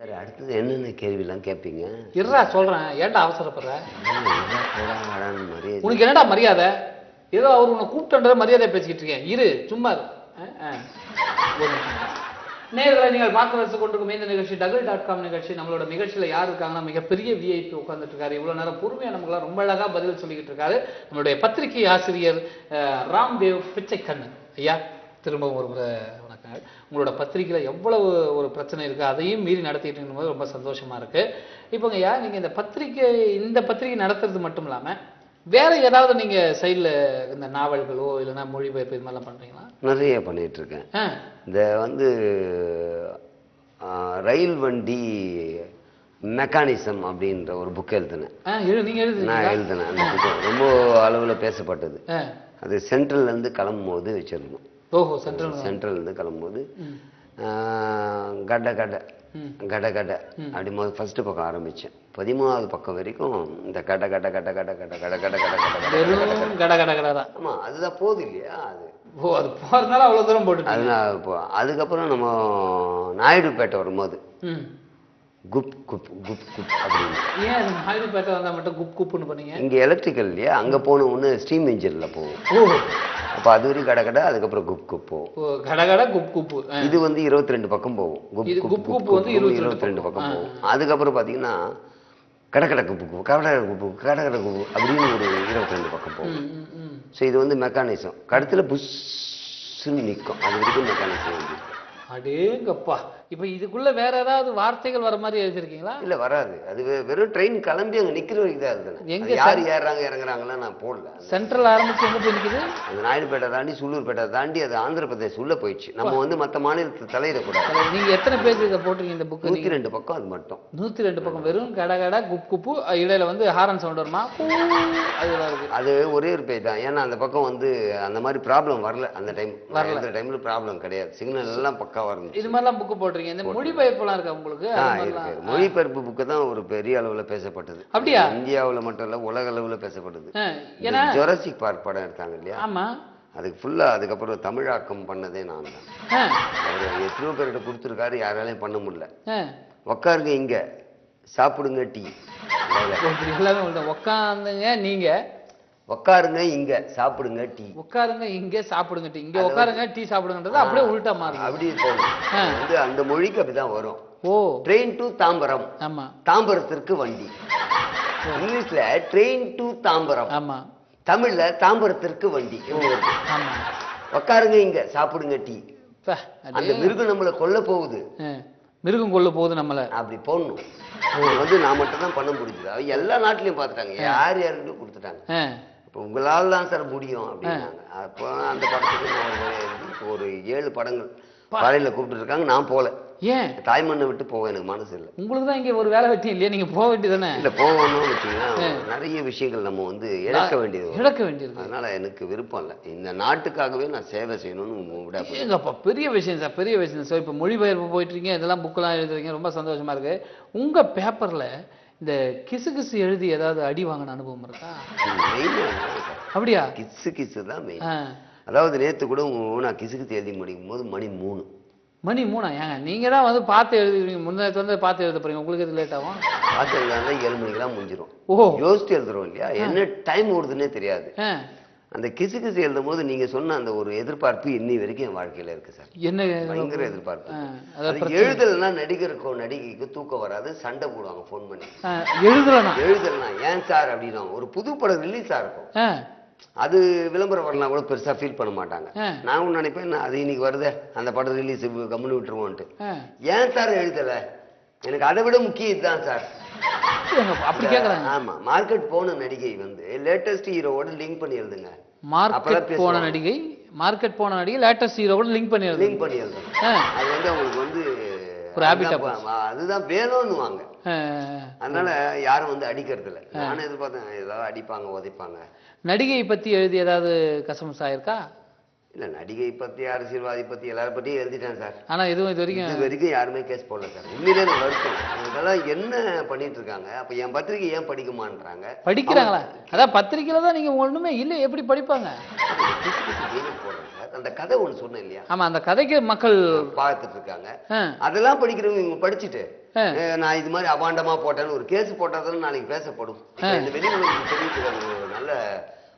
சரி அடுத்தது என்னென்ன கேள்விலாம் கேட்பீங்க இருடா சொல்றேன். ஏன்டா அவசரப்படுற? உனக்கு என்னடா மரியாதை? ஏதோ அவர் உன்னை கூப்பிட்டுன்ற மரியாதை பேசிக்கிட்டு இருக்கேன். இரு சும்மா. நேர்களை நீங்கள் பார்க்க வச்சு கொண்டிருக்கும் இந்த நிகழ்ச்சி டபுள் டாட் காம் நிகழ்ச்சி. நம்மளோட நிகழ்ச்சியில யார் இருக்காங்கன்னா மிகப்பெரிய விஐபி உட்கார்ந்துட்டு இருக்காரு இவ்வளவு நேரம் பொறுமையா நமக்குலாம் ரொம்ப அழகா பதில் சொல்லிக்கிட்டு இருக்காரு நம்மளுடைய பத்திரிகை ஆசிரியர் ராம்தேவ் பிச்சைக்கண்ணன். ஐயா திரும்பவும் ஒரு முறை உங்களோட பத்திரிகையில எவ்வளவு ஒரு பிரச்சனை இருக்கு அதையும் மீறி நடத்திட்டு இருக்கும்போது ரொம்ப சந்தோஷமா இருக்கு. இப்போங்க ஐயா நீங்க இந்த பத்திரிகை இந்த பத்திரிகை நடத்துறது மட்டும் இல்லாம வேற ஏதாவது நீங்க சைடுல இந்த நாவல்களோ இல்லைன்னா மொழிபெயர்ப்பு இது மாதிரிலாம் பண்றீங்களா? நிறைய பண்ணிட்டு இருக்கேன். ஆ. இந்த வந்து ரயில் வண்டி மெக்கானிசம் அப்படின்ற ஒரு புக் எழுதினேன். நான் எழுதினேன். அந்த புக் ரொம்ப அளவில் பேசப்பட்டது. அது சென்ட்ரல்ல இருந்து கிளம்பும் போது வச்சிருந்தோம் ஓஹோ சென்ட்ரல் சென்ட்ரல்ல இருந்து கிளம்பும்போது கட கட. கட கட அப்படி போது ஃபர்ஸ்ட் பக்கம் ஆரம்பிச்சேன் பதிமூணாவது பக்கம் வரைக்கும் இந்த கட கட கட கட கட கட கட கட கட கட கட தான் ஆமா அதுதான் போகுது இல்லையா அது ஓ அது போறதுனால அவ்வளவு தூரம் போட்டுட்டீங்க அதனால அதுக்கப்புறம் நம்ம நாயுடுபேட்டை வரும்போது குப் குப் குப் குப் அப்படின்னு. ஏன் அது நாயுடுபேட்டை வந்தா மட்டும் குப் குப்புன்னு பண்ணீங்க? இங்க எலக்ட்ரிக்கல் இல்லையா? அங்க போன ஒன்று ஸ்டீம் இன்ஜின்ல போகும். அப்போ அது வரைக்கும் கட கட அதுக்கப்புறம் குப் குப் போகும். கட கட குப் குப்பு. ஆ. இது வந்து இருபத்தி ரெண்டு பக்கம் போகும். குப் குப் குப் குப் குப் வந்து குப் 22 இருபத்தி ரெண்டு பக்கம். போகும். அதுக்கப்புறம் பார்த்தீங்கன்னா கடக்கட குப்பு குப்பு கடக்கட குப்பு கடக்கட குப்பு அப்படின்னு ஒரு இருபத்தி ரெண்டு பக்கம் போகும். ஸோ இது வந்து மெக்கானிசம் கழுத்தில் புஷ்ஷுன்னு நிற்கும் அது வரைக்கும் மெக்கானிசம் அடேங்கப்பா. இப்ப இதுக்குள்ள வேற ஏதாவது வார்த்தைகள் வர மாதிரி எழுதிருக்கீங்களா இல்ல வராது. அது வெறும் ட்ரெயின் கிளம்பி அங்க நிக்கிற வரைக்கும் தான் எழுதுனேன் எங்க அது யார் ஏறுறாங்க இறங்குறாங்களா நான் போடல. சென்ட்ரல் ஆரம்பிச்சு எங்க போய் நிக்குது? அந்த நாயுடுபேட்டை தாண்டி சுள்ளூர்பேட்டை தாண்டி அது ஆந்திர பிரதேஷ் உள்ள போயிடுச்சு. நம்ம வந்து மத்த மாநிலத்துக்கு தலையிடக்கூடாது நீங்க எத்தனை பேஜ் இதை போட்டிருக்கீங்க இந்த புக் நூத்தி ரெண்டு பக்கம் அது மட்டும். நூத்தி ரெண்டு பக்கம் வெறும் கட கட குப் குப்பு இடையில வந்து ஹாரன் சவுண்ட் வருமா? இருக்கு அது ஒரே ஒரு பேஜ் தான். ஏன்னா அந்த பக்கம் வந்து அந்த மாதிரி ப்ராப்ளம் வரல. அந்த டைம் அந்த டைம்ல ப்ராப்ளம் கிடையாது. சிக்னல் எல்லாம் பக்காவா இருந்துச்சு. இது மாதிரிலாம் புக்கு போட்டிருக்கீங்க. இந்த மொழிபெயர்ப்புலாம் இருக்கா உங்களுக்கு? இருக்கு. மொழிபெயர்ப்பு புக்கு தான் ஒரு பெரிய அளவுல பேசப்பட்டது. அப்படியா? இந்தியாவுல மட்டும் இல்ல உலக அளவுல பேசப்பட்டது. ஏன்னா ஜொரசிக் பார்க் படம் எடுத்தாங்க இல்லையா? ஆமா. அதுக்கு ஃபுல்லா அதுக்கப்புறம் தமிழாக்கம் பண்ணதே நான் தான். அவர் எத்தனையோ பேர்கிட்ட கொடுத்துருக்காரு யாராலையும் பண்ண முடியல. உக்காருங்க இங்க சாப்பிடுங்க டீ. உட்காந்துங்க நீங்க. உக்காருங்க இங்க சாப்பிடுங்க டீ. உட்காருங்க இங்க சாப்பிடுங்க டீ. இங்க உட்காருங்க டீ சாப்பிடுங்கன்றது அப்படியே உள்டா மாறுது அப்படி வந்து அந்த மொழிக்கு அப்படிதான் வரும். ஓ. Train to Tambaram. ஆமா. தாம்பரத்திற்கு வண்டி. இங்கிலீஷ்ல ட்ரெயின் டு தாம்பரம். ஆமா. தமிழ்ல தாம்பரத்திற்கு வண்டி. உக்காருங்க இங்க சாப்பிடுங்க டீ. அந்த. மிருகம் நம்மளை கொல்ல போகுது. மிருகம் கொள்ள போகுது நம்மள. அப்படி போடணும். வந்து நான் மட்டும் தான் பண்ண அவங்க எல்லா நாட்டிலையும் பார்த்துட்டாங்க. யார் யாருக்கிட்டும் கொடுத்துட்டாங்க. இப்போ உங்களால் தான் சார் முடியும் அப்படின்னாங்க. அப்போ அந்த படத்துக்கு ஒரு ஏழு படங்கள் வரையில கூப்பிட்டு இருக்காங்க. நான் போகல ஏன்? தாய்மண்ணை விட்டு போக எனக்கு மனசு இல்லை. உங்களுக்கு தான் இங்க ஒரு வேலை வெட்டி இல்லையா? நீங்க போக வேண்டியதானே இல்லை போகணும்னு வச்சீங்கன்னா நிறைய விஷயங்கள் நம்ம வந்து இழக்க வேண்டியது. இழக்க வேண்டியிருக்கு அதனால எனக்கு விருப்பம் இல்லை. இந்த நாட்டுக்காகவே நான் சேவை செய்யணும்னு விட ஏங்கப்பா பெரிய விஷயம் சார் பெரிய விஷயம். சார் இப்போ மொழிபெயர்ப்பு போயிட்டு இருக்கீங்க இதெல்லாம் புக்கெல்லாம் எழுதுறீங்க ரொம்ப சந்தோஷமா இருக்கு. உங்க பேப்பர்ல இந்த கிசு கிசு எழுதி ஏதாவது அடி வாங்கின அனுபவம் இருக்கா? அப்படியா? கிஸ்ஸு கிஸ்ஸு தான். அதாவது நேத்து கூட நான் கிசு கிசு எழுதி முடிக்கும் போது மணி மூணு. மணி மூணா? ஏங்க நீங்க தான் வந்து பார்த்து எழுதுவீங்க. முன்னேற்ற வந்து பார்த்து எழுத போறீங்க. உங்களுக்கு எது லேட் ஆகும்? பார்த்து எழுதாண்டா ஏழு மணிக்கெல்லாம் முடிஞ்சிடும் ஓ. யோசிச்சு எழுதுறோம் இல்லையா? என்ன டைம் ஓடுதுன்னே தெரியாது. அந்த கிசு கிசு எழுதும் போது நீங்க சொன்ன அந்த ஒரு எதிர்பார்ப்பு இன்னி வரைக்கும் என் வாழ்க்கையில இருக்கு சார். என்ன பயங்கர எதிர்பார்ப்பு? எழுதலைன்னா நடிகருக்கோ நடிகைக்கோ தூக்கம் வராது சண்டை போடுவாங்க ஃபோன் பண்ணி. ஆ, எழுதலனா எழுதலைன்னா ஏன் சார் அப்படின்னா ஒரு புது படம் ரிலீஸ் இருக்கும். அது விளம்பரம் வரலாம் கூட பெருசா ஃபீல் பண்ண மாட்டாங்க. நான் நினைப்பேன் நான் அது இன்னைக்கு வருதே அந்த படம் ரிலீஸ் கம்முன்னு விட்டுருவோன்ட்டு. ஏன் சார் எழுதல? எனக்கு அதை விட முக்கியம் இதுதான் சார். அப்படி கேக்குறாங்க ஆமா மார்க்கெட் போன நடிகை வந்து லேட்டஸ்ட் ஹீரோவோட லிங்க் பண்ணி எழுதுங்க மார்க்கெட் போன. நடிகை மார்க்கெட் போன நடிகை லேட்டஸ்ட் ஹீரோவோட லிங்க் பண்ணி எழுதுங்க லிங்க் பண்ணி எழுதுங்க ஆ, அது வந்து அவங்களுக்கு வந்து ஒரு ஆ அதுதான் வேணும்னுவாங்க. அதனால யாரும் வந்து அடிக்கிறது இல்ல நானும் எதிர்பார்த்தேன் ஏதாவது அடிப்பாங்க உதைப்பாங்க. நடிகை பத்தி எழுதி ஏதாவது கசம்ஸ் ஆயிருக்கா இல்ல நடிகை பத்தி அரசியல்வாதி பத்தி எல்லார பத்தியும் எழுதிட்டேன் சார். ஆனா எதுவும் இது வரைக்கும் இது வரைக்கும் யாருமே கேஸ் போடல சார். உண்மையிலே வருத்தம். இதெல்லாம் என்ன பண்ணிட்டு இருக்காங்க? அப்ப என் பத்திரிகை ஏன் படிக்குமான்றாங்க? படிக்கிறாங்களா? அதான் பத்திரிக்கையில தான் நீங்க ஒண்ணுமே இல்லை எப்படி படிப்பாங்க? அந்த கதை ஒண்ணு சொன்னேன் இல்லையா? ஆமா அந்த கதைக்கு மக்கள் பார்த்துட்டு இருக்காங்க. அதெல்லாம் படிக்கிறவங்க இவங்க படிச்சுட்டு நான் இது மாதிரி அபாண்டமா போட்டேன்னு ஒரு கேஸ் போட்டாதான் நாளைக்கு பேசப்படும். இந்த வெளி உலகத்துக்கு தெரிவிக்கிற நல்ல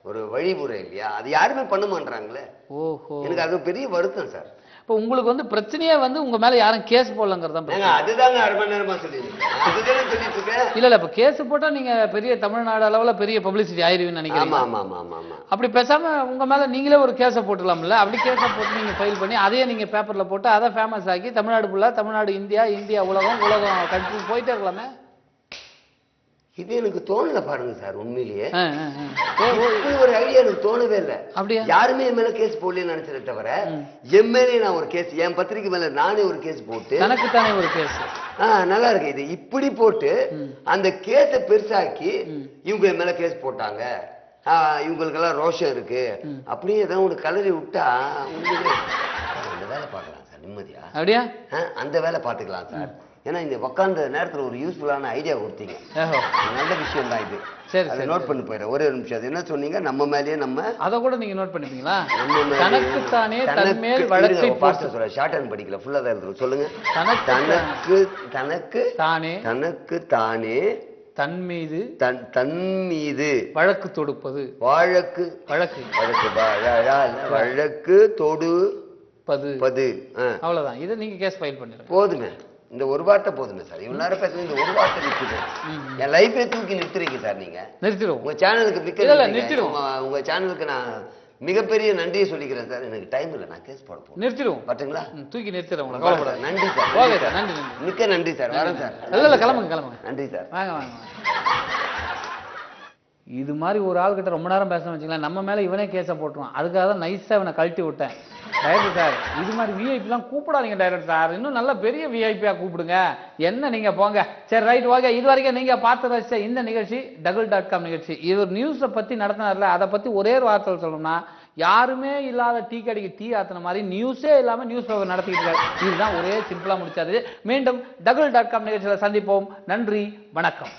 ஒரு வழிமுறை இல்லையா? அது யாருமே பண்ண மாட்டாங்களே ஓஹோ. எனக்கு அது பெரிய வருத்தம் சார். இப்போ உங்களுக்கு வந்து பிரச்சனையே வந்து உங்க மேல யாரும் கேஸ் போடலங்கிறது அதுதாங்க அரை மணி நேரமா சொல்லிட்டு இல்ல இல்ல இப்ப கேஸ் போட்டா நீங்க பெரிய தமிழ்நாடு அளவுல பெரிய பப்ளிசிட்டி ஆயிருவீங்கன்னு ஆமா நினைக்கிறீங்க. ஆமா ஆமா ஆமா ஆமா அப்படி பேசாம உங்க மேல நீங்களே ஒரு கேஸை போட்டுலாம்ல அப்படி கேஸை போட்டு நீங்க ஃபைல் பண்ணி அதையே நீங்க பேப்பர்ல போட்டு அதை ஃபேமஸ் ஆக்கி தமிழ்நாடு ஃபுல்லா தமிழ்நாடு இந்தியா இந்தியா உலகம் உலகம் கண்ட்ரி போயிட்டே இருக்கலாமே? இது எனக்கு தோணல பாருங்க சார் உண்மையிலேயே. ஒரு ஐடியா எனக்கு தோணவே இல்லை. அப்படியா? யாருமே என் மேல கேஸ் போடலன்னு நினைச்சதை தவிர என் மேலே நான் ஒரு கேஸ் என் பத்திரிக்கை மேல நானே ஒரு கேஸ் போட்டு தனக்கு தானே ஒரு கேஸ் ஆ நல்லா இருக்கு. இது இப்படி போட்டு அந்த கேஸை பெருசாக்கி இவங்க என் மேல கேஸ் போட்டாங்க. இவங்களுக்கெல்லாம் ரோஷம் இருக்கு. அப்படியே ஏதாவது ஒன்று கலரி விட்டா உண்மையிலே அந்த வேலை பார்க்கலாம் சார் நிம்மதியா? அப்படியா? அந்த வேலை பார்த்துக்கலாம் சார். ஏன்னா இந்த உட்காந்த நேரத்துல ஒரு யூஸ்ஃபுல்லான ஐடியா கொடுத்தீங்க. நல்ல விஷயம் தான் இது. சரி அதை நோட் பண்ணி போயிடுறேன் ஒரே ஒரு நிமிஷம். அது என்ன சொன்னீங்க? நம்ம மேலேயே நம்ம அதை கூட நீங்க நோட் பண்ணிப்பீங்களா? தனக்கு- தன்மேல் வழக்கை fast ஆ சொல்றேன் ஷார்ட் ஹேண்ட் படிக்கல. ஃபுல்லா தான் இருக்கு சொல்லுங்க. தனக்கு தனக்கு தானே தனக்கு தானே தன் மீது தன் தன் மீது வழக்கு தொடுப்பது. வழக்கு. வழக்கு. வழக்கு. வழ- வழக்கு தொடு பது அவ்வளவுதான். இதை நீங்க கேஸ் ஃபைல் பண்ணிடுங்க. போதுமே இந்த ஒரு வார்த்தை போதுமே சார்? இவ்வளவு நேரம் பேசுறது இந்த ஒரு வார்த்தை நிக்குது ம். என் லைஃபே தூக்கி நிறுத்துறீங்க சார் நீங்க. நிறுத்திடுவோம். உங்க சேனலுக்கு மிக்க. நிறுத்திடுவோம். உங்க- சேனலுக்கு நான் மிகப்பெரிய நன்றியை சொல்லிக்கிறேன் சார். எனக்கு டைம் இல்லை நான் கேஸ் போட போறேன். நிறுத்திடுவோம். பட்டுங்களா தூக்கி கவலைப்படாது நன்றி சார். ஓகே சார் நன்றி மிக்க நன்றி சார். வரேன் சார். இல்ல இல்ல கிளம்புங்க கிளம்புங்க. நன்றி சார். வாங்க வாங்க. இது மாதிரி ஒரு ஆள்கிட்ட ரொம்ப நேரம் பேசணும் வச்சுக்கலாம் நம்ம மேலே இவனே கேஸை போட்டுருவான். அதுக்காக தான் நைஸாக இவனை கழட்டி விட்டேன். டைரக்டர் சார் இது மாதிரி விஐபிலாம் கூப்பிடாதீங்க டைரக்டர் சார் இன்னும் நல்ல பெரிய விஐபியாக கூப்பிடுங்க. என்ன நீங்கள் போங்க? சரி ரைட் ஓகே இது வரைக்கும் நீங்கள் பார்த்து ரசிச்ச இந்த நிகழ்ச்சி டபுள் டாட் காம் நிகழ்ச்சி. இவர் நியூஸை பற்றி நடத்தினார்ல அதை பற்றி ஒரே ஒரு வார்த்தை சொல்லணும்னா யாருமே இல்லாத டீ கடைக்கு டீ ஆத்தின மாதிரி நியூஸே இல்லாமல் நியூஸ் பேப்பர் நடத்திக்கிட்டு இருக்காரு. இதுதான் ஒரே சிம்பிளாக முடிச்சாரு மீண்டும் டபுள் டாட் காம் நிகழ்ச்சியில் சந்திப்போம். நன்றி வணக்கம்.